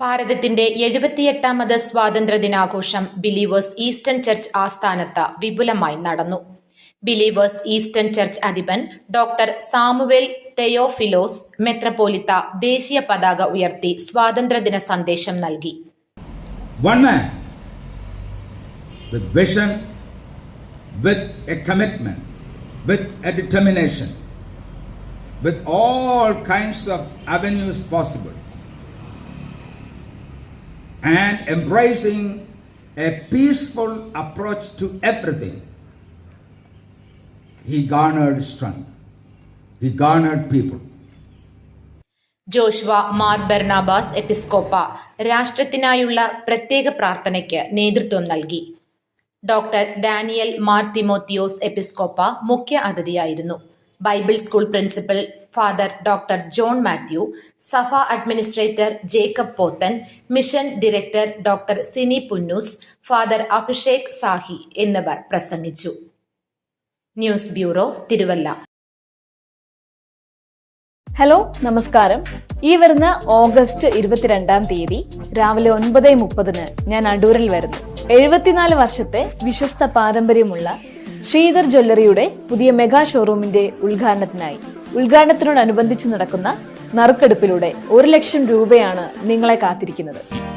ഭാരതത്തിന്റെ എഴുപത്തിയെട്ടാമത് സ്വാതന്ത്ര്യ ദിനാഘോഷം ബിലീവേഴ്സ് ഈസ്റ്റേൺ ചർച്ച് ആസ്ഥാനത്ത് വിപുലമായി നടന്നു. ബിലീവേഴ്സ് ഈസ്റ്റേൺ ചർച്ച് അധിപൻ ഡോക്ടർ സാമുവേൽ തെയോഫിലോസ് മെത്രപ്പോലിത്ത ദേശീയ പതാക ഉയർത്തി സ്വാതന്ത്ര്യദിന സന്ദേശം നൽകി. One man with vision, with a commitment, with a with all kinds of avenues possible, and embracing a peaceful approach to everything. He garnered strength, he garnered people. Joshua Mar Barnabas എപ്പിസ്കോപ്പ രാഷ്ട്രത്തിനായുള്ള പ്രത്യേക പ്രാർത്ഥനയ്ക്ക് നേതൃത്വം നൽകി doctor Daniel Mar Timotheos എപ്പിസ്കോപ്പ മുഖ്യ അതിഥിയായിരുന്നു Bible school principal father doctor John Mathew സഭ administrator Jacob Pothan mission director doctor Sini Punnoose father Abhishek Sahi എന്നിവർ പ്രസംഗിച്ചു. News bureau Thiruvalla. ഹലോ നമസ്കാരം. ഈ വരുന്ന ഓഗസ്റ്റ് ഇരുപത്തിരണ്ടാം തീയതി രാവിലെ ഒൻപത് മുപ്പതിന് ഞാൻ അടൂരിൽ വരുന്നു. എഴുപത്തിനാല് വർഷത്തെ വിശ്വസ്ത പാരമ്പര്യമുള്ള ശ്രീധർ ജ്വല്ലറിയുടെ പുതിയ മെഗാ ഷോറൂമിന്റെ ഉദ്ഘാടനത്തിനായി. ഉദ്ഘാടനത്തിനോടനുബന്ധിച്ച് നടക്കുന്ന നറുക്കെടുപ്പിലൂടെ ഒരു ലക്ഷം രൂപയാണ് നിങ്ങളെ കാത്തിരിക്കുന്നത്.